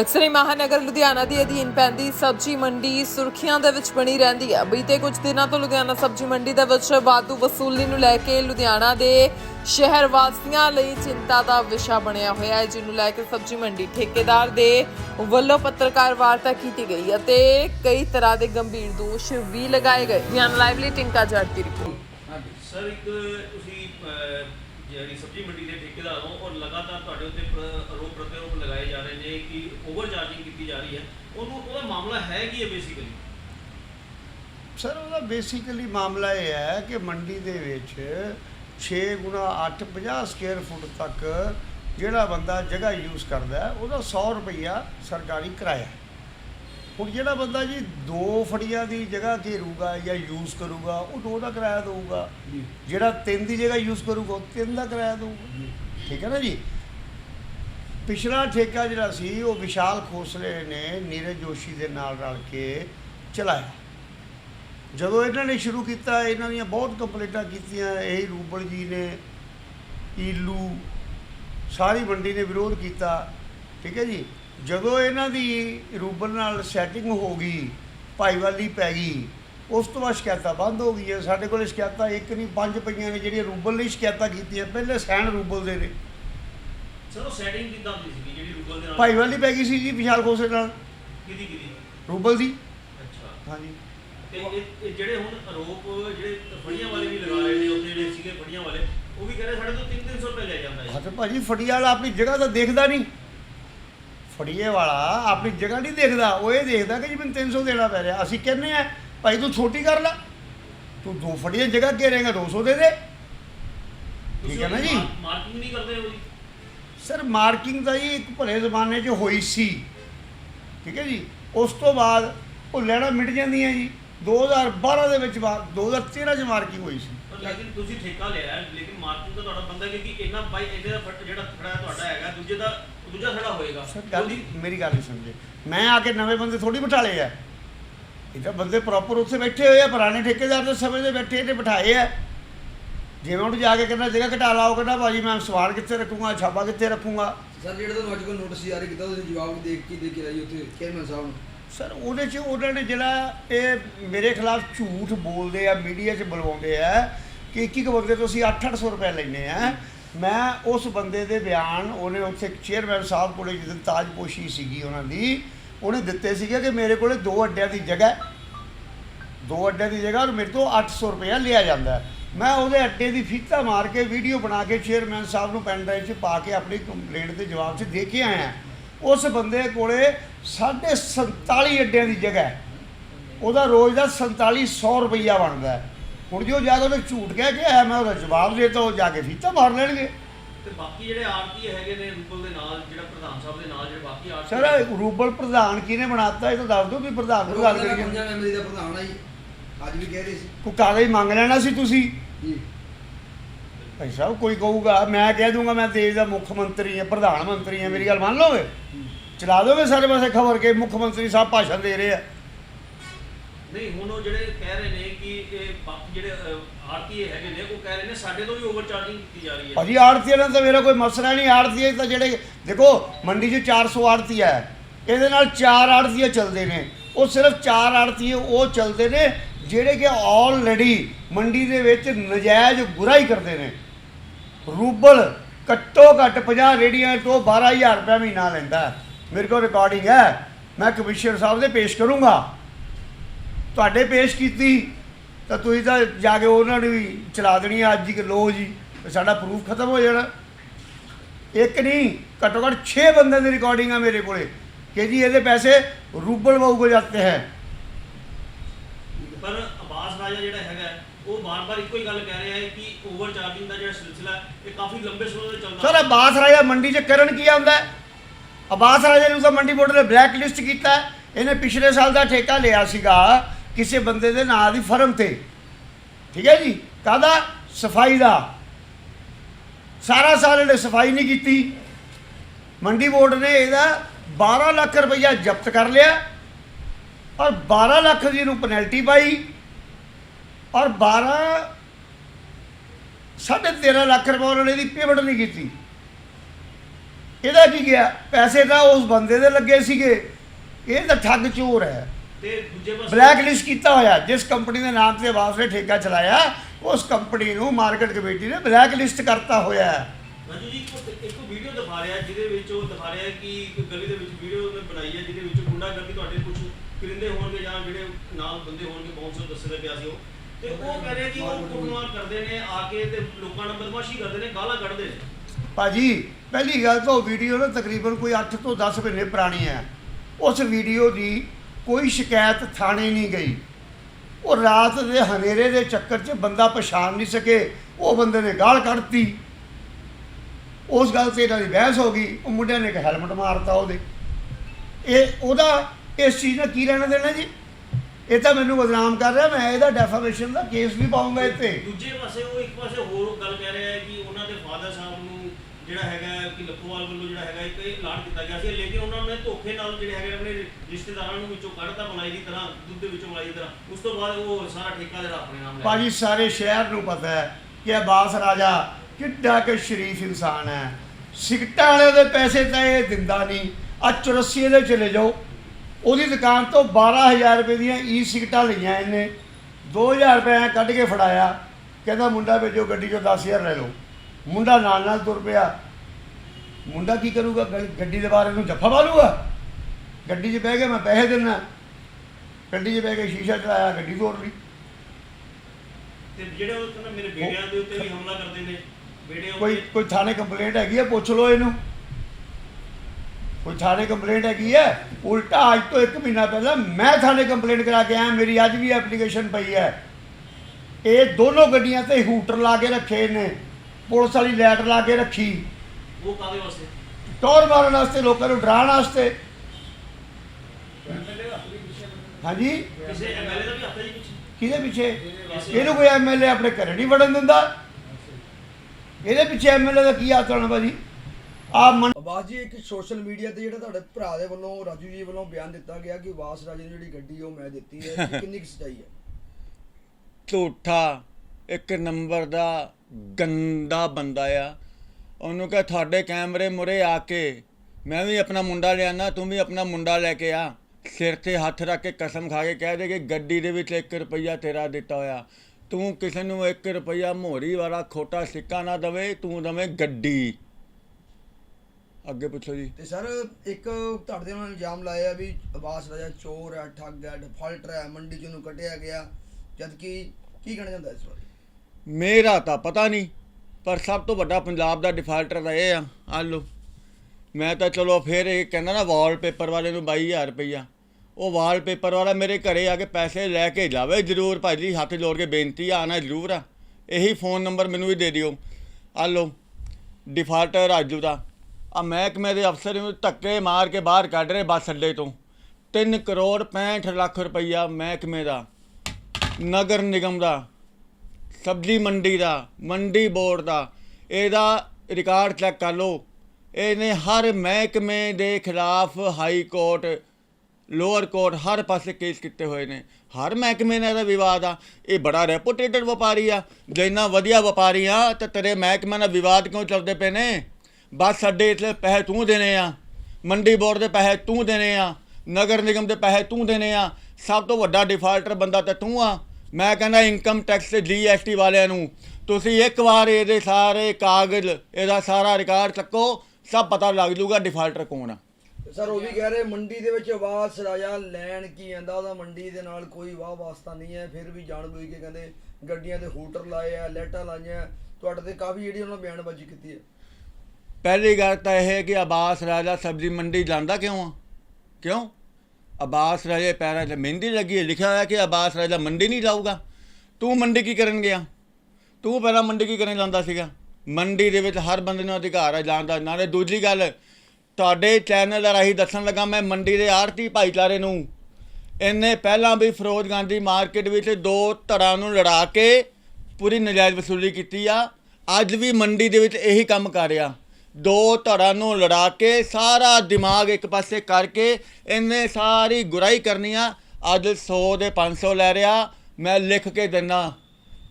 ਅਕਸਰ ਮਹਾਨਗਰ ਲੁਧਿਆਣਾ ਦੀ ਅਧੀਨ ਪੈਂਦੀ ਸਬਜ਼ੀ ਮੰਡੀ ਸੁਰਖੀਆਂ ਦੇ ਵਿੱਚ ਬਣੀ ਰਹਿੰਦੀ ਹੈ। ਬੀਤੇ ਕੁਝ ਦਿਨਾਂ ਤੋਂ ਲੁਧਿਆਣਾ ਸਬਜ਼ੀ ਮੰਡੀ ਦੇ ਵਿੱਚ ਵਾਧੂ ਵਸੂਲੀ ਨੂੰ ਲੈ ਕੇ ਲੁਧਿਆਣਾ ਦੇ ਸ਼ਹਿਰ ਵਾਸੀਆਂ ਲਈ ਚਿੰਤਾ ਦਾ ਵਿਸ਼ਾ ਬਣਿਆ ਹੋਇਆ ਹੈ ਜਿਹਨੂੰ ਲੈ ਕੇ ਸਬਜ਼ੀ ਮੰਡੀ ਠੇਕੇਦਾਰ ਦੇ ਵੱਲੋਂ ਪੱਤਰਕਾਰ ਵਾਰਤਾ ਕੀਤੀ ਗਈ ਅਤੇ ਕਈ ਤਰ੍ਹਾਂ ਦੇ ਗੰਭੀਰ ਦੋਸ਼ ਵੀ ਲਗਾਏ ਗਏ। ਬਿਆਨ ਲਾਈਵਲੀ ਟਿੰਕਾ ਜੱਟ ਦੀ ਰਿਪੋਰਟ ਸਰ, ਇੱਕ ਤੁਸੀਂ ਜਿਹੜੀ ਸਬਜ਼ੀ ਮੰਡੀ ਦੇ ਹੋ ਔਰ ਲਗਾਤਾਰ ਤੁਹਾਡੇ ਉੱਤੇ ਆਰੋਪ ਪ੍ਰਤਿਆਰੋਪ ਲਗਾਏ ਜਾ ਰਹੇ ਨੇ ਕਿ ਓਵਰ ਚਾਰਜਿੰਗ ਕੀਤੀ ਜਾ ਰਹੀ ਹੈ। ਉਹਨੂੰ ਉਹਦਾ ਮਾਮਲਾ ਹੈ ਕੀ ਹੈ ਬੇਸਿਕਲੀ ਸਰ ਉਹਦਾ ਬੇਸਿਕਲੀ ਮਾਮਲਾ ਇਹ ਹੈ ਕਿ ਮੰਡੀ ਦੇ ਵਿੱਚ 6 ਗੁਣਾ 8 50 ਸਕੁਅਰ ਫੁੱਟ ਤੱਕ ਜਿਹੜਾ ਬੰਦਾ ਜਗ੍ਹਾ ਯੂਜ਼ ਕਰਦਾ ਹੈ ਉਹਦਾ 100 ਰੁਪਈਆ ਸਰਕਾਰੀ ਕਿਰਾਇਆ। ਹੁਣ ਜਿਹੜਾ ਬੰਦਾ ਜੀ ਦੋ ਫੜੀਆਂ ਦੀ ਜਗ੍ਹਾ ਘੇਰੂਗਾ ਜਾਂ ਯੂਜ਼ ਕਰੂਗਾ ਉਹ ਦੋ ਦਾ ਕਿਰਾਇਆ ਦੇਊਗਾ। ਜਿਹੜਾ ਤਿੰਨ ਦੀ ਜਗ੍ਹਾ ਯੂਜ਼ ਕਰੂਗਾ ਉਹ ਤਿੰਨ ਦਾ ਕਿਰਾਇਆ ਦੇਊਗਾ। ਠੀਕ ਹੈ ਨਾ ਜੀ? ਪਿਛਲਾ ਠੇਕਾ ਜਿਹੜਾ ਸੀ, ਉਹ ਵਿਸ਼ਾਲ ਖੋਸਲੇ ਨੇ ਨੀਰਜ ਜੋਸ਼ੀ ਦੇ ਨਾਲ ਰਲ ਕੇ ਚਲਾਇਆ। ਜਦੋਂ ਇਹਨਾਂ ਨੇ ਸ਼ੁਰੂ ਕੀਤਾ, ਇਹਨਾਂ ਦੀਆਂ ਬਹੁਤ ਕੰਪਲੇਂਟਾਂ ਕੀਤੀਆਂ। ਇਹ ਰੂਬਲ ਜੀ ਨੇ, ਈਲੂ, ਸਾਰੀ ਮੰਡੀ ਨੇ ਵਿਰੋਧ ਕੀਤਾ। ਠੀਕ ਹੈ ਜੀ? ਜਦੋਂ ਇਹਨਾਂ ਦੀ ਰੂਬਲ ਨਾਲ ਸੈਟਿੰਗ ਹੋ ਗਈ, ਭਾਈਵਾਲੀ ਪੈ ਗਈ ਉਸ ਤੋਂ ਬਾਅਦ ਸ਼ਿਕਾਇਤਾਂ ਬੰਦ ਹੋ ਗਈਆਂ। ਸਾਡੇ ਕੋਲ ਸ਼ਿਕਾਇਤਾਂ ਇੱਕ ਨਹੀਂ ਪੰਜ ਪਈਆਂ ਨੇ ਜਿਹੜੀਆਂ ਰੂਬਲ ਲਈ ਸ਼ਿਕਾਇਤਾਂ ਕੀਤੀਆਂ। ਪਹਿਲੇ ਸੈਨ ਰੂਬਲ ਦੇ ਨੇ। ਉਹ ਸੈਟਿੰਗ ਕਿਦਾਂ ਦੀ ਸੀਗੀ ਜਿਹੜੀ ਰੂਬਲ ਦੇ ਨਾਲ? ਭਾਈਵਾਲੀ ਪੈ ਗਈ ਸੀ ਜੀ ਵਿਸ਼ਾਲ ਖੋਸੇ ਨਾਲ। ਕਿਹਦੀ ਕਿਹਦੀ? ਰੂਬਲ ਦੀ। ਅੱਛਾ। ਹਾਂਜੀ। ਤੇ ਇਹ- ਇਹ ਜਿਹੜੇ ਹੁਣ ਆਰੋਪ ਜਿਹੜੇ ਫੜੀਆਂ ਵਾਲੇ ਵੀ ਲਗਾ ਰਹੇ ਨੇ ਉੱਥੇ ਜਿਹੜੇ ਸੀਗੇ ਫੜੀਆਂ ਵਾਲੇ ਉਹ ਵੀ ਕਹਿੰਦੇ ਸਾਡੇ ਤੋਂ 3-300 ਰੁਪਏ ਲੈ ਜਾਂਦਾ ਹਾਂ। ਹੈ ਤੇ ਭਾਜੀ ਫੜੀਏ ਵਾਲਾ ਆਪਣੀ ਜਗ੍ਹਾ ਤਾਂ ਦੇਖਦਾ ਨਹੀਂ। ਫੜੀਏ ਵਾਲਾ ਆਪਣੀ ਜਗ੍ਹਾ ਨਹੀਂ ਦੇਖਦਾ। ਉਹ ਇਹ ਦੇਖਦਾ ਕਿ ਜੀ ਮੈਨੂੰ 300 ਦੇਣਾ ਪੈ ਰਿਹਾ। ਅਸੀਂ ਕਹਿੰਦੇ ਆ ਭਾਈ ਤੂੰ ਛੋਟੀ ਕਰ ਲੈ। ਤੂੰ ਦੋ ਫੜੀਆਂ ਜਗ੍ਹਾ ਘੇਰੇਗਾ 200 ਦੇ ਦੇ ਠੀਕ ਹੈ ਨਾ ਜੀ? ਮਾਰਕਿੰਗ ਨਹੀਂ ਕਰਦੇ ਹੋ ਜੀ? ਸਰ ਮਾਰਕਿੰਗ ਤਾਂ ਜੀ ਇੱਕ ਭਲੇ ਜ਼ਮਾਨੇ 'ਚ ਹੋਈ ਸੀ। ਠੀਕ ਹੈ ਜੀ? ਉਸ ਤੋਂ ਬਾਅਦ ਉਹ ਲੈਣਾ ਮਿਟ ਜਾਂਦੀਆਂ ਜੀ। 2012 ਦੇ ਵਿੱਚ ਬਾਅਦ 2013 'ਚ ਮਾਰਕਿੰਗ ਹੋਈ ਸੀ। ਲੇਕਿਨ ਤੁਸੀਂ ਠੇਕਾ ਲਿਆ ਲੇਕਿਨ ਮਾਰਕਿੰਗ ਤਾਂ ਤੁਹਾਡਾ ਬੰਦਾ ਕਿਉਂਕਿ ਇੰਨਾ ਬਾਈ ਇਹਦੇ ਦਾ ਫਟ ਜਿਹੜਾ ਖੜਾ ਤੁਹਾਡਾ ਹੈਗਾ ਦੂਜੇ ਦਾ ਦੂਜਾ ਖੜਾ ਹੋਏਗਾ। ਸਰ ਗੱਲ ਮੇਰੀ ਗੱਲ ਨਹੀਂ ਸਮਝੇ। ਮੈਂ ਆ ਕੇ ਨਵੇਂ ਬੰਦੇ ਥੋੜੀ ਬਿਠਾਲੇ ਆ। ਇਹ ਤਾਂ ਬੰਦੇ ਪ੍ਰੋਪਰ ਉੱਥੇ ਬੈਠੇ ਹੋਏ ਆ ਪੁਰਾਣੇ ਠੇਕੇਦਾਰ ਦੇ ਸਮੇਂ ਦੇ ਬੈਠੇ ਤੇ ਬਿਠਾਏ ਆ। ਜਿਵੇਂ ਹੁਣ ਜਾ ਕੇ ਕਹਿੰਦਾ ਜਗ੍ਹਾ ਘਟਾ ਲਾਓ ਕਹਿੰਦਾ ਭਾਜੀ ਮੈਂ ਸਵਾਲ ਕਿੱਥੇ ਰੱਖੂੰਗਾ ਛਾਪਾ ਕਿੱਥੇ ਰੱਖੂੰਗਾ? ਸਰ ਜਿਹੜਾ ਤੁਹਾਨੂੰ ਅੱਜ ਕੋਲ ਨੋਟਿਸ ਜਾਰੀ ਕੀਤਾ ਤੁਸੀਂ ਜਵਾਬ ਦੇਖ ਕੇ ਦੇ ਕੇ ਆਈ ਉੱਥੇ ਚੇਅਰਮੈਨ ਸਾਹਿਬ ਨੂੰ? ਸਰ ਉਹਦੇ 'ਚ ਉਹਨਾਂ ਨੇ ਜਿਹੜਾ ਇਹ ਮੇਰੇ ਖਿਲਾਫ ਝੂਠ ਬੋਲਦੇ ਆ ਮੀਡੀਆ 'ਚ ਬੁਲਵਾਉਂਦੇ ਆ ਕਿ ਇੱਕ ਇੱਕ ਬੰਦੇ ਤੋਂ ਅਸੀਂ 8-800 ਰੁਪਏ ਲੈਨੇ ਆ। ਮੈਂ ਉਸ ਬੰਦੇ ਦੇ ਬਿਆਨ ਉਹਨੇ ਉੱਥੇ ਚੇਅਰਮੈਨ ਸਾਹਿਬ ਕੋਲੇ ਜਦੋਂ ਤਾਜਪੋਸ਼ੀ ਸੀਗੀ ਉਹਨਾਂ ਦੀ ਉਹਨੇ ਦਿੱਤੇ ਸੀਗੇ ਕਿ ਮੇਰੇ ਕੋਲੇ ਦੋ ਅੱਡਿਆਂ ਦੀ ਜਗ੍ਹਾ ਦੋ ਅੱਡਿਆਂ ਦੀ ਜਗ੍ਹਾ ਔਰ ਮੇਰੇ ਤੋਂ 800 ਰੁਪਇਆ ਲਿਆ ਜਾਂਦਾ ਮੈਂ ਉਹਦੇ ਅੱਡੇ ਦੀ ਫੀਤਾ ਮਾਰ ਕੇ ਵੀਡੀਓ ਬਣਾ ਕੇ ਚੇਅਰਮੈਨ ਸਾਹਿਬ ਨੂੰ ਪੈਨ ਡਰਾਈਵ 'ਚ ਪਾ ਕੇ ਆਪਣੀ ਕੰਪਲੇਂਟ ਦੇ ਜਵਾਬ 'ਚ ਦੇ ਕੇ ਆਇਆ ਉਸ ਬੰਦੇ ਕੋਲੇ 47 ਅੱਡਿਆਂ ਦੀ ਜਗ੍ਹਾ ਉਹਦਾ ਰੋਜ਼ ਦਾ 4700 ਰੁਪਈਆ ਬਣਦਾ ਹੈ। ਹੁਣ ਜੋ ਜਾ ਕੇ ਉਹਨੇ ਝੂਠ ਕਹਿ ਕੇ ਆਇਆ, ਮੈਂ ਉਹਦਾ ਜਵਾਬ ਦੇਤਾ, ਉਹ ਜਾ ਕੇ ਫੀਤਾ ਮਾਰ ਲੈਣਗੇ। ਤੇ ਬਾਕੀ ਜਿਹੜੇ ਆਰਤੀ ਹੈਗੇ ਨੇ ਰੂਪਲ ਦੇ ਨਾਲ ਜਿਹੜਾ ਪ੍ਰਧਾਨ ਸਾਹਿਬ ਦੇ ਨਾਲ ਜਿਹੜੇ ਬਾਕੀ ਆਰਤੀ ਸਰ ਰੂਬਲ ਪ੍ਰਧਾਨ ਕਿਹਨੇ ਬਣਾਤਾ? ਇਹ ਤਾਂ ਦੱਸ ਦਿਓ ਵੀ ਪ੍ਰਧਾਨ ਨੂੰ ਗੱਲ ਕਰੀਏ। ਪੰਜਾਂ ਮੈਂਬਰੀ ਦਾ ਪ੍ਰਧਾਨ ਆ ਜੀ। ਅੱਜ ਵੀ ਕਹਿ ਰਹੇ ਸੀ। ਕੋਈ ਕਾਗਜ਼ ਮੰਗ ਲੈਣਾ ਸੀ ਤੁਸੀਂ? ਜੀ। ਭਾਈ ਸਾਹਿਬ ਕੋਈ ਕਹੂਗਾ ਮੈਂ ਕਹਿ ਦੂੰਗਾ ਮੈਂ ਦੇਸ਼ ਦਾ ਮੁੱਖ ਮੰਤਰੀ ਹਾਂ ਪ੍ਰਧਾਨ ਮੰਤਰੀ ਹਾਂ ਮੇਰੀ ਗੱਲ ਮੰਨ ਲਓਗੇ? ਚਲਾ ਦੋਗੇ ਸਾਰੇ ਪਾਸੇ ਖਬਰ ਕੇ ਮੁੱਖ ਮੰਤਰੀ ਸਾਹਿਬ ਭਾਸ਼ਣ ਦੇ ਰਹੇ ਆ? ਨਹੀਂ ਹੁਣ ਉਹ ਜਿਹੜੇ ਕਹਿ ਰਹੇ ਨੇ ਕਿ ਇਹ ਬਾਕੀ ਜਿਹੜੇ ਅਹ, ਆਰਤੀ ਹੈਗੇ ਨੇ, ਉਹ ਕਹਿ ਰਹੇ ਨੇ ਸਾਡੇ ਤੋਂ ਵੀ ਓਵਰ ਕੀਤੀ ਜਾ ਰਹੀ ਹੈ। ਭਾਜੀ ਆੜਤੀਆਂ ਨਾਲ ਤਾਂ ਮੇਰਾ ਕੋਈ ਮਸਲਾ ਨਹੀਂ ਆੜਤੀਏ ਤਾਂ ਜਿਹੜੇ, ਦੇਖੋ, ਮੰਡੀ 'ਚ 400 ਆੜਤੀ ਹੈ। ਇਹਦੇ ਨਾਲ ਚਾਰ ਆੜਤੀਏ ਚੱਲਦੇ ਨੇ। ਉਹ ਸਿਰਫ ਚਾਰ ਆੜਤੀਏ ਉਹ ਚੱਲਦੇ ਨੇ, ਜਿਹੜੇ ਕਿ ਆਲਰੇਡੀ ਮੰਡੀ ਦੇ ਵਿੱਚ ਨਜਾਇਜ਼ ਬੁਰਾਈ ਕਰਦੇ ਨੇ। ਰੂਬਲ ਘੱਟੋ ਘੱਟ 50 ਰੇੜੀਆਂ ਤੋਂ 12000 ਰੁਪਏ ਮਹੀਨਾ ਲੈਂਦਾ ਹੈ। ਮੇਰੇ ਕੋਲ ਰਿਕਾਰਡਿੰਗ ਹੈ। ਮੈਂ ਕਮਿਸ਼ਨਰ ਸਾਹਿਬ ਦੇ ਪੇਸ਼ ਕਰੂੰਗਾ। ਤੁਹਾਡੇ ਪੇਸ਼ ਕੀਤੀ ਤਾਂ ਤੁਸੀਂ ਤਾਂ ਜਾ ਕੇ ਉਹਨਾਂ ਨੂੰ ਵੀ ਚਲਾ ਦੇਣੀ ਆ ਅੱਜ ਹੀ ਕਿ ਲੋ ਜੀ ਸਾਡਾ ਪ੍ਰੂਫ ਖਤਮ ਹੋ ਜਾਣਾ। ਇੱਕ ਨਹੀਂ ਘੱਟੋ ਘੱਟ 6 ਬੰਦੇ ਦੀ ਰਿਕਾਰਡਿੰਗ ਆ ਮੇਰੇ ਕੋਲੇ। ਕਿ ਜੀ ਇਹਦੇ ਪੈਸੇ ਰੂਬਲ ਬਾਊ ਕੋ ਜਾਂਦੇ ਹੈ। ਪਰ ਆਵਾਸ ਰਾਜਾ ਜਿਹੜਾ ਹੈਗਾ ਉਹ ਬਾਰ-ਬਾਰ ਇੱਕੋ ਹੀ ਗੱਲ ਕਹਿ ਰਿਹਾ ਹੈ ਕਿ ਓਵਰ ਚਾਰਜਿੰਗ ਦਾ ਜਿਹੜਾ ਸਿਲਸਿਲਾ ਇਹ ਕਾਫੀ ਲੰਬੇ ਸਮੇਂ ਤੋਂ ਚੱਲਦਾ ਸਰ ਅਬਾਸ ਰਾਜਾ ਮੰਡੀ 'ਚ ਕਰਨ ਕੀ ਆਉਂਦਾ ਹੈ? ਅਬਾਸ ਰਾਜਾ ਨੂੰ ਤਾਂ ਮੰਡੀ ਬੋਰਡ ਨੇ ਬਲੈਕ ਲਿਸਟ ਕੀਤਾ। ਇਹਨੇ ਪਿਛਲੇ ਸਾਲ ਦਾ ਠੇਕਾ ਲਿਆ ਸੀਗਾ। ਕਿਸੇ ਬੰਦੇ ਦੇ ਨਾਂ ਦੀ ਫਰਮ ਤੇ। ਠੀਕ ਹੈ ਜੀ? ਕਾਹਦਾ? ਸਫ਼ਾਈ ਦਾ। ਸਾਰਾ ਸਾਲ ਇਹਨੇ ਸਫ਼ਾਈ ਨਹੀਂ ਕੀਤੀ। ਮੰਡੀ ਬੋਰਡ ਨੇ ਇਹਦਾ 12 ਲੱਖ ਰੁਪਈਆ ਜ਼ਬਤ ਕਰ ਲਿਆ ਔਰ 12 ਲੱਖ ਦੀ ਨੂੰ ਪੈਨਲਟੀ ਪਾਈ ਔਰ 12 ਸਾਢੇ 13 ਲੱਖ ਰੁਪਏ ਉਹਨਾਂ ਨੇ ਇਹਦੀ ਪੇਮੈਂਟ ਨਹੀਂ ਕੀਤੀ। ਇਹਦਾ ਕੀ ਗਿਆ? ਪੈਸੇ ਤਾਂ ਉਸ ਬੰਦੇ ਦੇ ਲੱਗੇ ਸੀਗੇ। ਇਹ ਤਾਂ ਠੱਗ ਚੋਰ ਹੈ। ਤੇ ਦੂਜੇ ਪਾਸੇ ਬਲੈਕ ਲਿਸਟ ਕੀਤਾ ਹੋਇਆ। ਜਿਸ ਕੰਪਨੀ ਦੇ ਨਾਮ ਤੇ ਆਵਾਸ ਨੇ ਠੇਕਾ ਚਲਾਇਆ ਉਸ ਕੰਪਨੀ ਨੂੰ ਮਾਰਕੀਟ ਕਮੇਟੀ ਨੇ ਬਲੈਕ ਲਿਸਟ ਕਰਤਾ ਹੋਇਆ ਹੈ। ਰਾਜੂ ਜੀ ਇੱਕ ਇੱਕ ਵੀਡੀਓ ਦਿਖਾ ਰਿਹਾ ਜਿਹਦੇ ਵਿੱਚ ਉਹ ਦਿਖਾ ਰਿਹਾ ਕਿ ਇੱਕ ਗਲੀ ਦੇ ਵਿੱਚ ਵੀਡੀਓ ਉਹਨੇ ਬਣਾਈ ਹੈ ਜਿਹਦੇ ਵਿੱਚ ਗੁੰਡਾ ਕਰਦੀ ਤੁਹਾਡੇ ਕੁਝ ਕਰਿੰਦੇ ਹੋਣਗੇ ਜਾਂ ਜਿਹੜੇ ਨਾਲ ਬੰਦੇ ਹੋਣਗੇ ਬਾਉਂਸਰ ਦੱਸਦਾ ਪਿਆ ਸੀ ਉਹ। ਤੇ ਉਹ ਕਹਿ ਰਿਹਾ ਕਿ ਉਹ ਕੁੱਟਮਾਰ ਕਰਦੇ ਨੇ ਆ ਕੇ ਤੇ ਲੋਕਾਂ ਨਾਲ ਬਦਮਾਸ਼ੀ ਕਰਦੇ ਨੇ ਗਾਲਾਂ ਕੱਢਦੇ ਨੇ। ਭਾਜੀ ਪਹਿਲੀ ਗੱਲ ਤਾਂ ਉਹ ਵੀਡੀਓ ਨਾ ਤਕਰੀਬਨ ਕੋਈ 8 ਤੋਂ 10 ਮਹੀਨੇ ਪੁਰਾਣੀ ਹੈ। ਉਸ ਵੀਡੀਓ ਦੀ ਕੋਈ ਸ਼ਿਕਾਇਤ ਥਾਣੇ ਨਹੀਂ ਗਈ। ਉਹ ਰਾਤ ਦੇ ਹਨੇਰੇ ਦੇ ਚੱਕਰ 'ਚ ਬੰਦਾ ਪਛਾਣ ਨਹੀਂ ਸਕੇ, ਉਹ ਬੰਦੇ ਨੇ ਗਾਲ ਕੱਢਤੀ। ਉਸ ਗੱਲ ਤੇ ਇਹਨਾਂ ਦੀ ਬਹਿਸ ਹੋ ਗਈ, ਉਹ ਮੁੰਡਿਆਂ ਨੇ ਇੱਕ ਹੈਲਮਟ ਮਾਰਤਾ ਉਹਦੇ। ਇਹ ਉਹਦਾ ਇਸ ਚੀਜ਼ ਨਾਲ ਕੀ ਲੈਣਾ ਦੇਣਾ ਜੀ? ਇਹ ਤਾਂ ਮੈਨੂੰ ਬਦਨਾਮ ਕਰ ਰਿਹਾ, ਮੈਂ ਇਹਦਾ ਡੈਫਾਮੇਸ਼ਨ ਦਾ ਕੇਸ ਵੀ ਪਾਉਂਗਾ ਇੱਥੇ। ਦੂਜੇ ਪਾਸੇ ਉਹ ਇੱਕ ਪਾਸੇ ਹੋਰ ਗੱਲ ਕਹਿ ਰਿਹਾ ਹੈ ਕਿ ਉਹਨਾਂ ਦੇ ਜਿਹੜਾ ਹੈਗਾ ਕਿ ਲੱਖੋਵਾਲ ਵੱਲੋਂ ਜਿਹੜਾ ਹੈਗਾ ਇੱਕ ਇਹ ਕੀਤਾ ਗਿਆ ਸੀ। ਲੇਕਿਨ ਉਹਨਾਂ ਨੇ ਧੋਖੇ ਨਾਲ ਜਿਹੜੇ ਹੈਗੇ ਆਪਣੇ ਰਿਸ਼ਤੇਦਾਰਾਂ ਨੂੰ ਵਿੱਚੋਂ ਕੱਢਤਾ ਮਲਾਈ ਦੀ ਤਰ੍ਹਾਂ, ਦੁੱਧ ਦੇ ਵਿੱਚੋਂ ਮਲਾਈ ਦੀ ਤਰ੍ਹਾਂ। ਉਸ ਤੋਂ ਬਾਅਦ ਉਹ ਸਾਰਾ ਠੇਕਾ ਜਿਹੜਾ ਆਪਣੇ ਨਾਮ ਲੈ ਭਾਜੀ, ਸਾਰੇ ਸ਼ਹਿਰ ਨੂੰ ਪਤਾ ਹੈ ਕਿ ਅਬਾਸ ਰਾਜਾ ਕਿੱਡਾ ਕਿ ਸ਼ਰੀਫ ਇਨਸਾਨ ਹੈ। ਸਿਗਟਾਂ ਵਾਲੇ ਦੇ ਪੈਸੇ ਤਾਂ ਇਹ ਦਿੰਦਾ ਨਹੀਂ। ਆ ਚੁਰਸੀਏ ਦੇ ਚਲੇ ਜਾਓ। ਉਹਦੀ ਦੁਕਾਨ ਤੋਂ 12000 ਰੁਪਏ ਦੀਆਂ ਈ ਸਿਗਟਾਂ ਲਈਆਂ ਇਹਨੇ। 2000 ਰੁਪਏ ਐਂ ਕੱਢ ਕੇ ਫੜਾਇਆ। ਕਹਿੰਦਾ, ਮੁੰਡਾ ਭੇਜੋ, ਗੱਡੀ ਚੋਂ 10000 ਲੈ ਲਓ। ਮੁੰਡਾ ਨਾਲ ਨਾਲ ਤੁਰ ਪਿਆ। ਮੁੰਡਾ ਕੀ ਕਰੂਗਾ? ਗੱਡੀ ਦੇ ਬਾਹਰ ਇਹਨੂੰ ਜੱਫਾ ਮਾਰੂਗਾ ਗੱਡੀ 'ਚ ਬਹਿ ਕੇ ਮੈਂ ਪੈਸੇ ਦਿੰਨਾ ਗੱਡੀ 'ਚ ਬਹਿ ਕੇ ਸ਼ੀਸ਼ਾ ਚਲਾਇਆ ਗੱਡੀ ਤੋੜ ਲਈ। ਤੇ ਜਿਹੜੇ ਉਹ ਕਹਿੰਦਾ ਮੇਰੇ ਬੇਟਿਆਂ ਦੇ ਉੱਤੇ ਵੀ ਹਮਲਾ ਕਰਦੇ ਨੇ ਬੇਟੇ ਕੋਈ ਕੋਈ ਥਾਣੇ ਕੰਪਲੇਂਟ ਹੈਗੀ ਹੈ ਪੁੱਛ ਲਓ ਇਹਨੂੰ। ਕੋਈ ਥਾਣੇ ਕੰਪਲੇਂਟ ਹੈਗੀ ਹੈ ਉਲਟਾ ਅੱਜ ਤੋਂ 1 ਮਹੀਨਾ ਪਹਿਲਾਂ ਮੈਂ ਥਾਣੇ ਕੰਪਲੇਂਟ ਕਰਾ ਕੇ ਆਇਆ ਮੇਰੀ ਅੱਜ ਵੀ ਐਪਲੀਕੇਸ਼ਨ ਪਈ ਹੈ। ਇਹ ਦੋਨੋਂ ਗੱਡੀਆਂ ਤੇ ਹੂਟਰ ਲਾ ਕੇ ਰੱਖੇ ਨੇ ਪੁਲਿਸ ਵਾਲੀ ਲਾਈਟ ਲਾ ਕੇ ਰੱਖੀ। ਉਹ ਕਾਦੇ ਵਾਸਤੇ? ਟੌਰ ਮਾਰਨ ਵਾਸਤੇ ਲੋਕਾਂ ਨੂੰ ਡਰਾਉਣ ਵਾਸਤੇ। ਹਾਂਜੀ? ਕਿਸੇ ਐਮਐਲਏ ਦਾ ਵੀ ਹੱਥ ਹੈ ਜੀ ਪਿੱਛੇ। ਕਿਹਦੇ ਪਿੱਛੇ? ਇਹਨੂੰ ਕੋਈ ਐਮਐਲਏ ਆਪਣੇ ਘਰੇ ਨਹੀਂ ਵੜਨ ਦਿੰਦਾ। ਇਹਦੇ ਪਿੱਛੇ ਐਮਐਲਏ ਦਾ ਕੀ ਹੱਥ ਹੋਣਾ ਭਾਜੀ? ਆ ਮਨ ਆਵਾਜ਼ ਜੀ ਇੱਕ ਸੋਸ਼ਲ ਮੀਡੀਆ ਤੇ ਜਿਹੜਾ ਤੁਹਾਡੇ ਭਰਾ ਦੇ ਵੱਲੋਂ ਰਾਜੂ ਜੀ ਵੱਲੋਂ ਬਿਆਨ ਦਿੱਤਾ ਗਿਆ ਕਿ ਵਾਸ ਰਾਜੇ ਨੂੰ ਜਿਹੜੀ ਗੱਡੀ ਉਹ ਮੈਂ ਦਿੱਤੀ ਹੈ ਇਹ ਕਿੰਨੀ ਕੁ ਸੱਚਾਈ ਹੈ? ਝੂਠਾ ਇੱਕ ਨੰਬਰ ਦਾ ਗੰਦਾ ਬੰਦਾ ਆ। ਉਹਨੂੰ ਕਹ, ਤੁਹਾਡੇ ਕੈਮਰੇ ਮੁਰੇ ਆ ਕੇ ਮੈਂ ਵੀ ਆਪਣਾ ਮੁੰਡਾ ਲਿਆਣਾ ਤੂੰ ਵੀ ਆਪਣਾ ਮੁੰਡਾ ਲੈ ਕੇ ਆ। ਸਿਰ ਤੇ ਹੱਥ ਰੱਖ ਕੇ ਕਸਮ ਖਾ ਕੇ ਕਹਿ ਦੇ ਕਿ ਗੱਡੀ ਦੇ ਵਿੱਚ 1 ਰੁਪਈਆ ਤੇਰਾ ਦਿੱਤਾ ਹੋਇਆ। ਤੂੰ ਕਿਸੇ ਨੂੰ 1 ਰੁਪਈਆ ਮੋਹਰੀ ਵਾਲਾ ਖੋਟਾ ਸਿੱਕਾ ਨਾ ਦਵੇ, ਤੂੰ ਦਵੇਂ ਗੱਡੀ। ਅੱਗੇ ਪੁੱਛੋ ਜੀ। ਤੇ ਸਰ, ਇੱਕ ਤੁਹਾਡੇ ਦੇ ਨਾਲ ਇਲਜ਼ਾਮ ਲਾਇਆ ਵੀ ਆਵਾਸ ਰਾਜਾ ਚੋਰ ਹੈ, ਠੱਗ ਹੈ ਡਿਫਾਲਟਰ ਹੈ, ਮੰਡੀ ਚ ਉਹਨੂੰ ਕੱਢਿਆ ਗਿਆ। ਜਦ ਕਿ ਕੀ ਕਹਿਣਾ ਚਾਹੁੰਦਾ ਇਸ ਬਾਰੇ? ਮੇਰਾ ਤਾਂ ਪਤਾ ਨਹੀਂ, ਪਰ ਸਭ ਤੋਂ ਵੱਡਾ ਪੰਜਾਬ ਦਾ ਡਿਫਾਲਟਰ ਤਾਂ ਇਹ ਆ ਆ ਲਓ। ਮੈਂ ਤਾਂ ਚਲੋ ਫਿਰ ਇਹ ਕਹਿੰਦਾ ਨਾ ਵਾਲਪੇਪਰ ਵਾਲੇ ਨੂੰ 22000 ਰੁਪਈਆ। ਉਹ ਵਾਲਪੇਪਰ ਵਾਲਾ ਮੇਰੇ ਘਰੇ ਆ ਕੇ ਪੈਸੇ ਲੈ ਕੇ ਜਾਵੇ, ਜ਼ਰੂਰ ਭਾਜੀ ਹੱਥ ਜੋੜ ਕੇ ਬੇਨਤੀ ਆ ਆਣਾ ਜ਼ਰੂਰ ਆ। ਇਹੀ ਫੋਨ ਨੰਬਰ ਮੈਨੂੰ ਵੀ ਦੇ ਦਿਓ। ਆ ਲਓ ਡਿਫਾਲਟਰ ਰਾਜੂ ਦਾ। ਆ ਮਹਿਕਮੇ ਦੇ ਅਫਸਰ ਨੂੰ ਧੱਕੇ ਮਾਰ ਕੇ ਬਾਹਰ ਕੱਢ ਰਹੇ ਬੱਸ ਅੱਡੇ ਤੋਂ। 3 ਕਰੋੜ 65 ਲੱਖ ਰੁਪਈਆ ਮਹਿਕਮੇ ਦਾ, ਨਗਰ ਨਿਗਮ ਦਾ। ਸਬਜ਼ੀ ਮੰਡੀ ਦਾ, ਮੰਡੀ ਬੋਰਡ ਦਾ, ਇਹਦਾ ਰਿਕਾਰਡ ਚੈੱਕ ਕਰ ਲਓ। ਇਹਨੇ ਹਰ ਮਹਿਕਮੇ ਦੇ ਖਿਲਾਫ ਹਾਈ ਕੋਰਟ ਲੋਅਰ ਕੋਰਟ ਹਰ ਪਾਸੇ ਕੇਸ ਕੀਤੇ ਹੋਏ ਨੇ। ਹਰ ਮਹਿਕਮੇ ਨਾਲ ਇਹਦਾ ਵਿਵਾਦ ਆ। ਇਹ ਬੜਾ ਰੈਪੂਟੇਟਡ ਵਪਾਰੀ ਆ। ਜੇ ਇੰਨਾ ਵਧੀਆ ਵਪਾਰੀ ਆ, ਤਾਂ ਤੇਰੇ ਮਹਿਕਮੇ ਨਾਲ ਵਿਵਾਦ ਕਿਉਂ ਚੱਲਦੇ ਪਏ ਨੇ? ਬਸ ਸਾਡੇ ਤੇ ਪੈਸੇ ਤੂੰ ਦੇਣੇ ਆ। ਮੰਡੀ ਬੋਰਡ ਦੇ ਪੈਸੇ ਤੂੰ ਦੇਣੇ ਆ। ਨਗਰ ਨਿਗਮ ਦੇ ਪੈਸੇ ਤੂੰ ਦੇਣੇ ਆ। ਸਭ ਤੋਂ ਵੱਡਾ ਡਿਫਾਲਟਰ ਬੰਦਾ ਤਾਂ ਤੂੰ ਆ। ਮੈਂ ਕਹਿੰਦਾ ਇਨਕਮ ਟੈਕਸ ਤੇ ਜੀਐਸਟੀ ਵਾਲਿਆਂ ਨੂੰ ਤੁਸੀਂ ਇੱਕ ਵਾਰ ਇਹਦੇ ਸਾਰੇ ਕਾਗਜ਼ ਇਹਦਾ ਸਾਰਾ ਰਿਕਾਰਡ ਚੱਕੋ ਸਭ ਪਤਾ ਲੱਗ ਜੂਗਾ ਡਿਫਾਲਟਰ ਕੌਣ ਆ। ਸਰ ਉਹ ਵੀ ਕਹਿ ਰਹੇ ਮੰਡੀ ਦੇ ਵਿੱਚ ਆਵਾਸ ਰਾਜਾ ਲੈਣ ਕੀ ਆਂਦਾ ਉਹਦਾ ਮੰਡੀ ਦੇ ਨਾਲ ਕੋਈ ਵਾਹ ਵਾਸਤਾ ਨਹੀਂ ਹੈ ਫਿਰ ਵੀ ਜਾਣ ਬੁੱਝ ਕੇ ਕਹਿੰਦੇ ਗੱਡੀਆਂ ਤੇ ਹੂਟਰ ਲਾਏ ਆ ਲਾਈਟਾਂ ਲਾਈਆਂ ਤੁਹਾਡੇ ਤੇ ਕਾਫੀ ਜਿਹੜੀ ਉਹਨਾਂ ਬਿਆਨਬਾਜ਼ੀ ਕੀਤੀ ਹੈ। ਪਹਿਲੀ ਗੱਲ ਤਾਂ ਇਹ ਹੈ ਕਿ ਆਬਾਸ ਰਾਜਾ ਸਬਜ਼ੀ ਮੰਡੀ ਜਾਂਦਾ ਕਿਉਂ ਆ? ਕਿਉਂ? ਅਬਾਸ ਰਾਜੇ ਪੈਰਾਂ 'ਚ ਮਹਿੰਦੀ ਲੱਗੀ ਹੈ ਲਿਖਿਆ ਹੋਇਆ ਕਿ ਆਬਾਸ ਰਾਜਾ ਮੰਡੀ ਨਹੀਂ ਜਾਊਗਾ। ਤੂੰ ਮੰਡੀ ਕੀ ਕਰਨ ਗਿਆ? ਤੂੰ ਪਹਿਲਾਂ ਮੰਡੀ ਕੀ ਕਰਨ ਜਾਂਦਾ ਸੀਗਾ? ਮੰਡੀ ਦੇ ਵਿੱਚ ਹਰ ਬੰਦੇ ਨੂੰ ਅਧਿਕਾਰ ਹੈ ਜਾਣ ਦਾ। ਨਾਲੇ ਦੂਜੀ ਗੱਲ, ਤੁਹਾਡੇ ਚੈਨਲ ਰਾਹੀਂ ਦੱਸਣ ਲੱਗਾ ਮੈਂ ਮੰਡੀ ਦੇ ਆੜਤੀ ਭਾਈਚਾਰੇ ਨੂੰ। ਇਹਨੇ ਪਹਿਲਾਂ ਵੀ ਫਿਰੋਜ਼ ਗਾਂਧੀ ਮਾਰਕੀਟ ਵਿੱਚ ਦੋ ਧੜਾਂ ਨੂੰ ਲੜਾ ਕੇ ਪੂਰੀ ਨਜਾਇਜ਼ ਵਸੂਲੀ ਕੀਤੀ ਆ। ਅੱਜ ਵੀ ਮੰਡੀ ਦੇ ਵਿੱਚ ਇਹੀ ਕੰਮ ਕਰ ਰਿਹਾ। ਦੋ ਧੜਾਂ ਨੂੰ ਲੜਾ ਕੇ ਸਾਰਾ ਦਿਮਾਗ ਇੱਕ ਪਾਸੇ ਕਰਕੇ ਇਹਨੇ ਸਾਰੀ ਗੁਰਾਈ ਕਰਨੀ ਆ। ਅੱਜ 100 ਦੇ 500 ਲੈ ਰਿਹਾ। ਮੈਂ ਲਿਖ ਕੇ ਦਿੰਨਾ,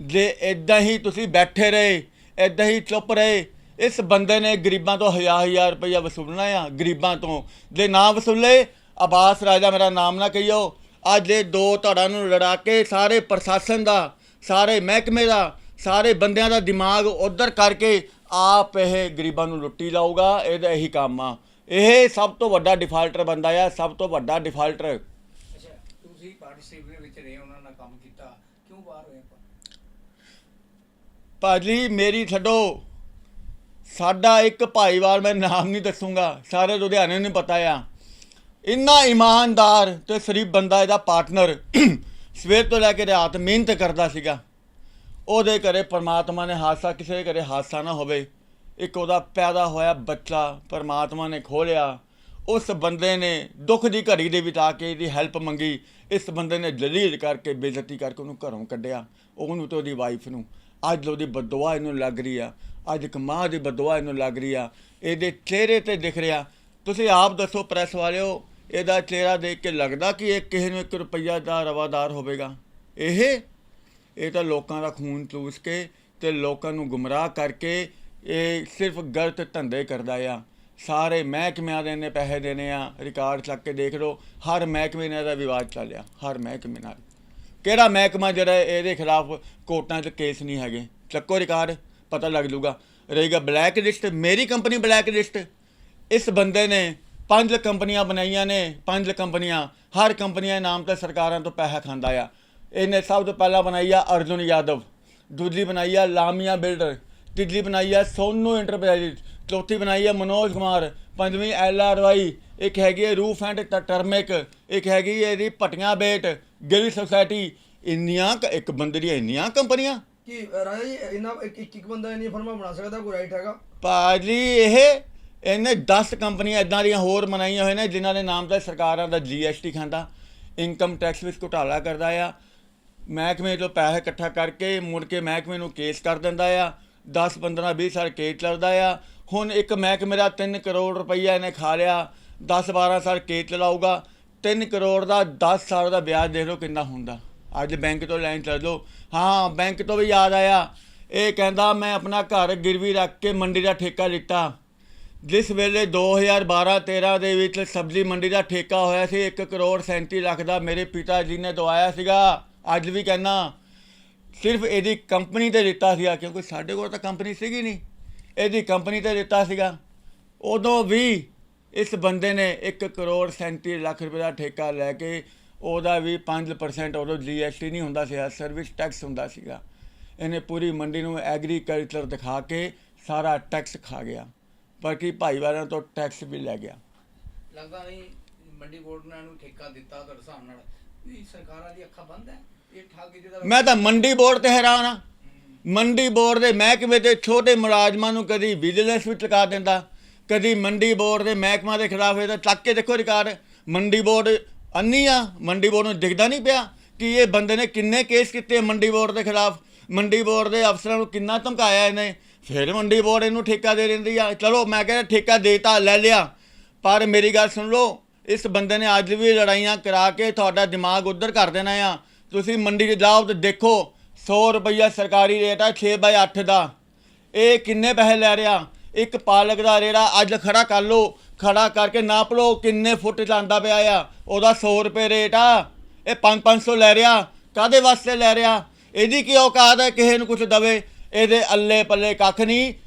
ਜੇ ਇਦਾਂ ਹੀ ਤੁਸੀਂ ਬੈਠੇ ਰਹੇ ਇਦਾਂ ਹੀ ਚੁੱਪ ਰਹੇ, ਇਸ ਬੰਦੇ ਨੇ ਗਰੀਬਾਂ ਤੋਂ ਹਜ਼ਾਰ ਹਜ਼ਾਰ ਰੁਪਈਆ ਵਸੂਲਣਾ ਆ, ਗਰੀਬਾਂ ਤੋਂ। ਜੇ ਨਾ ਵਸੂਲੇ ਆਬਾਸ ਰਾਜਾ ਮੇਰਾ ਨਾਮ ਨਾ ਕਹੀਓ। ਅੱਜ ਇਹ ਦੋ ਧੜਾਂ ਨੂੰ ਲੜਾ ਕੇ ਸਾਰੇ ਪ੍ਰਸ਼ਾਸਨ ਦਾ, ਸਾਰੇ ਮਹਿਕਮੇ ਦਾ, ਸਾਰੇ ਬੰਦਿਆਂ ਦਾ ਦਿਮਾਗ ਉਧਰ ਕਰਕੇ ਆਪ ਇਹ ਗਰੀਬਾਂ ਨੂੰ ਲੁੱਟੀ ਲਾਊਗਾ ਇਹਦਾ ਇਹੀ ਕੰਮ ਆ। ਇਹ ਸਭ ਤੋਂ ਵੱਡਾ ਡਿਫਾਲਟਰ ਬੰਦਾ ਆ ਸਭ ਤੋਂ ਵੱਡਾ ਡਿਫਾਲਟਰ ਅੱਛਾ ਤੁਸੀਂ ਪਾਰਟਿਸਿਪੇਟ ਦੇ ਵਿੱਚ ਰਹੇ ਉਹਨਾਂ ਨਾਲ ਕੰਮ ਕੀਤਾ ਕਿਉਂ ਬਾਹਰ ਹੋਏ ਆਪਾਂ? ਭਾਜੀ ਮੇਰੀ ਛੱਡੋ। ਸਾਡਾ ਇੱਕ ਭਾਈਵਾਲ ਮੈਂ ਨਾਮ ਨਹੀਂ ਦੱਸੂਗਾ ਸਾਰੇ ਲੁਧਿਆਣੇ ਨੂੰ ਪਤਾ ਆ। ਇੰਨਾ ਇਮਾਨਦਾਰ ਤੇ ਸ਼ਰੀਫ ਬੰਦਾ ਇਹਦਾ ਪਾਰਟਨਰ ਸਵੇਰ ਤੋਂ ਲੈ ਕੇ ਰਾਤ ਮਿਹਨਤ ਕਰਦਾ ਸੀਗਾ। ਉਹਦੇ ਘਰੇ ਪਰਮਾਤਮਾ ਨੇ ਹਾਦਸਾ ਕਿਸੇ ਦੇ ਘਰੇ ਹਾਦਸਾ ਨਾ ਹੋਵੇ। ਇੱਕ ਉਹਦਾ ਪੈਦਾ ਹੋਇਆ ਬੱਚਾ ਪਰਮਾਤਮਾ ਨੇ ਖੋਲਿਆ। ਉਸ ਬੰਦੇ ਨੇ ਦੁੱਖ ਦੀ ਘੜੀ ਦੇ ਵਿੱਚ ਆ ਕੇ ਇਹਦੀ ਹੈਲਪ ਮੰਗੀ। ਇਸ ਬੰਦੇ ਨੇ ਜਲੀਲ ਕਰਕੇ, ਬੇਇੱਜ਼ਤੀ ਕਰਕੇ ਉਹਨੂੰ ਘਰੋਂ ਕੱਢਿਆ। ਉਹਨੂੰ ਤੇ ਉਹਦੀ ਵਾਈਫ ਨੂੰ। ਅੱਜ ਉਹਦੀ ਬਦਦੁਆ ਇਹਨੂੰ ਲੱਗ ਰਹੀ ਆ। ਅੱਜ ਇੱਕ ਮਾਂ ਦੀ ਬਦਦੁਆ ਇਹਨੂੰ ਲੱਗ ਰਹੀ ਆ। ਇਹਦੇ ਚਿਹਰੇ ਤੇ ਦਿਖ ਰਿਹਾ। ਤੁਸੀਂ ਆਪ ਦੱਸੋ ਪ੍ਰੈਸ ਵਾਲਿਓ, ਇਹਦਾ ਚਿਹਰਾ ਦੇਖ ਕੇ ਲੱਗਦਾ ਕਿ ਇਹ ਕਿਸੇ ਨੂੰ 1 ਰੁਪਈਆ ਦਾ ਰਵਾਦਾਰ ਹੋਵੇਗਾ? ਇਹ ਇਹ ਤਾਂ ਲੋਕਾਂ ਦਾ ਖੂਨ ਚੂਸ ਕੇ ਤੇ ਲੋਕਾਂ ਨੂੰ ਗੁੰਮਰਾਹ ਕਰਕੇ ਇਹ ਸਿਰਫ ਗਲਤ ਧੰਦੇ ਕਰਦਾ ਆ। ਸਾਰੇ ਮਹਿਕਮਿਆਂ ਦੇ ਨੇ ਪੈਸੇ ਦੇਣੇ ਆ, ਰਿਕਾਰਡ ਚੱਕ ਕੇ ਦੇਖ ਲਓ, ਹਰ ਮਹਿਕਮੇ ਨਾਲ ਇਹਦਾ ਵਿਵਾਦ ਚੱਲਿਆ, ਹਰ ਮਹਿਕਮੇ ਨਾਲ। ਕਿਹੜਾ ਮਹਿਕਮਾ ਜਿਹੜਾ ਇਹਦੇ ਖਿਲਾਫ ਕੋਰਟਾਂ 'ਚ ਕੇਸ ਨਹੀਂ ਹੈਗੇ? ਚੱਕੋ ਰਿਕਾਰਡ, ਪਤਾ ਲੱਗ ਜੂਗਾ ਰਹੇਗਾ ਬਲੈਕ ਲਿਸਟ, ਮੇਰੀ ਕੰਪਨੀ ਬਲੈਕ ਲਿਸਟ। ਇਸ ਬੰਦੇ ਨੇ ਪੰਜ ਕੰਪਨੀਆਂ ਬਣਾਈਆਂ ਨੇ, ਪੰਜ ਕੰਪਨੀਆਂ। ਹਰ ਕੰਪਨੀਆਂ ਦੇ ਨਾਮ ਤੇ ਸਰਕਾਰਾਂ ਤੋਂ ਪੈਸਾ ਖਾਂਦਾ ਆ। ਇਹਨੇ ਸਭ ਤੋਂ ਪਹਿਲਾਂ ਬਣਾਈ ਆ ਅਰਜੁਨ ਯਾਦਵ ਦੂਜੀ ਬਣਾਈ ਆ ਲਾਮੀਆ ਬਿਲਡਰ ਤੀਜੀ ਬਣਾਈ ਆ ਸੋਨੂ ਇੰਟਰਪ੍ਰਾਈਜ਼ ਚੌਥੀ ਬਣਾਈ ਆ ਮਨੋਜ ਕੁਮਾਰ ਪੰਜਵੀਂ ਐਲ ਆਰ ਵਾਈ ਇੱਕ ਹੈਗੀ ਹੈ ਰੂਫ ਐਂਡ ਟਰਮਿਕ ਇੱਕ ਹੈਗੀ ਹੈ ਇਹਦੀ ਪਟੀਆਂ ਬੇਟ ਗਿਲ ਸੁਸਾਇਟੀ ਇੰਨੀਆਂ ਕ- ਇੱਕ ਬੰਦੇ ਦੀਆਂ ਇੰਨੀਆਂ ਕੰਪਨੀਆਂ? ਕੀ ਰਾਜਾ ਜੀ ਇਹਨਾਂ ਇੱਕ ਇੱਕ ਬੰਦਾ ਇੰਨੀ ਫਰਮਾਂ ਬਣਾ ਸਕਦਾ ਕੋਈ ਰਾਈਟ ਹੈਗਾ? ਭਾਜੀ ਇਹ ਇਹਨੇ 10 ਕੰਪਨੀਆਂ ਇਦਾਂ ਦੀਆਂ ਹੋਰ ਬਣਾਈਆਂ ਹੋਏ ਨੇ ਜਿਨ੍ਹਾਂ ਦੇ ਨਾਮ ਤੇ ਸਰਕਾਰਾਂ ਦਾ ਜੀਐਸਟੀ ਖਾਂਦਾ ਇਨਕਮ ਟੈਕਸ ਵਿੱਚ ਘੁਟਾਲਾ ਕਰਦਾ ਆ ਮਹਿਕਮੇ ਤੋਂ ਪੈਸੇ ਇਕੱਠਾ ਕਰਕੇ ਮੁੜ ਕੇ ਮਹਿਕਮੇ ਨੂੰ ਕੇਸ ਕਰ ਦਿੰਦਾ ਆ 10 15 20 ਸਾਲ ਕੇਸ ਚੱਲਦਾ ਆ। ਹੁਣ ਇੱਕ ਮਹਿਕਮੇ ਦਾ 3 ਕਰੋੜ ਰੁਪਈਆ ਇਹਨੇ ਖਾ ਲਿਆ 10 12 ਸਾਲ ਕੇਸ ਚਲਾਊਗਾ 3 ਕਰੋੜ ਦਾ 10 ਸਾਲ ਦਾ ਵਿਆਜ ਦੇਖ ਲਓ ਕਿੰਨਾ ਹੁੰਦਾ। ਅੱਜ ਬੈਂਕ ਤੋਂ ਲਾਈਨ ਚੱਲ ਲਓ। ਹਾਂ, ਬੈਂਕ ਤੋਂ ਵੀ ਯਾਦ ਆਇਆ। ਇਹ ਕਹਿੰਦਾ, ਮੈਂ ਆਪਣਾ ਘਰ ਗਿਰਵੀ ਰੱਖ ਕੇ ਮੰਡੀ ਦਾ ਠੇਕਾ ਲਿੱਤਾ ਜਿਸ ਵੇਲੇ 2012-13 ਦੇ ਵਿੱਚ ਸਬਜ਼ੀ ਮੰਡੀ ਦਾ ਠੇਕਾ ਹੋਇਆ ਸੀ 1 ਕਰੋੜ 37 ਲੱਖ ਦਾ ਮੇਰੇ ਪਿਤਾ ਜੀ ਨੇ ਦਵਾਇਆ ਸੀਗਾ। ਅੱਜ ਵੀ ਕਹਿੰਦਾ, ਸਿਰਫ ਇਹਦੀ ਕੰਪਨੀ ਤੇ ਦਿੱਤਾ ਸੀਗਾ, ਕਿਉਂਕਿ ਸਾਡੇ ਕੋਲ ਤਾਂ ਕੰਪਨੀ ਸੀਗੀ ਨਹੀਂ। ਇਹਦੀ ਕੰਪਨੀ ਤੇ ਦਿੱਤਾ ਸੀਗਾ। ਉਦੋਂ ਵੀ ਇਸ ਬੰਦੇ ਨੇ 1 ਕਰੋੜ 37 ਲੱਖ ਰੁਪਏ ਦਾ ਠੇਕਾ ਲੈ ਕੇ ਉਹਦਾ ਵੀ 5% ਉਦੋਂ ਜੀਐਸਟੀ ਨਹੀਂ ਹੁੰਦਾ ਸੀਗਾ ਸਰਵਿਸ ਟੈਕਸ ਹੁੰਦਾ ਸੀਗਾ। ਇਹਨੇ ਪੂਰੀ ਮੰਡੀ ਨੂੰ ਐਗਰੀਕਲਚਰ ਦਿਖਾ ਕੇ ਸਾਰਾ ਟੈਕਸ ਖਾ ਗਿਆ। ਬਾਕੀ ਭਾਈਵਾਲਾਂ ਤੋਂ ਟੈਕਸ ਵੀ ਲੈ ਗਿਆ। ਲੱਗਦਾ ਨਹੀਂ ਮੰਡੀ ਬੋਰਡ ਨੇ ਇਹਨੂੰ ਠੇਕਾ ਦਿੱਤਾ ਤੁਹਾਡੇ ਹਿਸਾਬ ਨਾਲ। ਸਰਕਾਰਾਂ ਦੀ ਅੱਖਾਂ ਬੰਦ ਹੈ, ਇਹ ਠੱਗ ਜਿਹਦਾ ਮੈਂ ਤਾਂ ਮੰਡੀ ਬੋਰਡ ਤੇ ਹੈਰਾਨ ਆ ਮੰਡੀ ਬੋਰਡ ਦੇ ਮਹਿਕਮੇ ਦੇ ਛੋਟੇ ਮੁਲਾਜ਼ਮਾਂ ਨੂੰ ਕਦੀ ਵਿਜੀਲੈਂਸ ਵਿੱਚ ਲਗਾ ਦਿੰਦਾ, ਕਦੀ ਮੰਡੀ ਬੋਰਡ ਦੇ ਮਹਿਕਮਾ ਦੇ ਖਿਲਾਫ ਇਹਦਾ ਚੱਕ ਕੇ ਦੇਖੋ ਰਿਕਾਰਡ। ਮੰਡੀ ਬੋਰਡ ਅੰਨੀ ਆ, ਮੰਡੀ ਬੋਰਡ ਨੂੰ ਦਿਖਦਾ ਨਹੀਂ ਪਿਆ ਕਿ ਇਹ ਬੰਦੇ ਨੇ ਕਿੰਨੇ ਕੇਸ ਕੀਤੇ ਮੰਡੀ ਬੋਰਡ ਦੇ ਖਿਲਾਫ। ਮੰਡੀ ਬੋਰਡ ਦੇ ਅਫਸਰਾਂ ਨੂੰ ਕਿੰਨਾ ਧਮਕਾਇਆ ਇਹਨੇ। ਫਿਰ ਮੰਡੀ ਬੋਰਡ ਇਹਨੂੰ ਠੇਕਾ ਦੇ ਦਿੰਦੀ ਆ। ਚਲੋ ਮੈਂ ਕਹਿੰਦਾ ਠੇਕਾ ਦੇਤਾ, ਲੈ ਲਿਆ। ਪਰ ਮੇਰੀ ਗੱਲ ਸੁਣ ਲਓ ਇਸ ਬੰਦੇ ਨੇ ਅੱਜ ਵੀ ਲੜਾਈਆਂ ਕਰਾ ਕੇ ਤੁਹਾਡਾ ਦਿਮਾਗ ਉਧਰ ਕਰ ਦੇਣਾ ਆ। ਤੁਸੀਂ ਮੰਡੀ 'ਚ ਜਾਓ ਤੇ ਦੇਖੋ 100 ਰੁਪਈਆ ਸਰਕਾਰੀ ਰੇਟ ਆ 6 ਬਾਈ 8 ਦਾ। ਇਹ ਕਿੰਨੇ ਪੈਸੇ ਲੈ ਰਿਹਾ? ਇੱਕ ਪਾਲਕ ਦਾ ਰੇੜਾ ਅੱਜ ਖੜਾ ਕਰ ਲਓ। ਖੜਾ ਕਰਕੇ ਨਾਪ ਲਓ ਕਿੰਨੇ ਫੁੱਟ ਜਾਂਦਾ ਪਿਆ ਆ। ਉਹਦਾ 100 ਰੁਪਏ ਰੇਟ ਆ। ਇਹ 5-500 ਲੈ ਰਿਹਾ। ਕਾਦੇ ਵਾਸਤੇ ਲੈ ਰਿਹਾ? ਇਹਦੀ ਕੀ ਔਕਾਤ ਹੈ? ਕਿਸੇ ਨੂੰ ਕੁਝ ਦਵੇ। ਇਹਦੇ ਅੱਲੇ ਪੱਲੇ ਕੱਖ ਨਹੀਂ।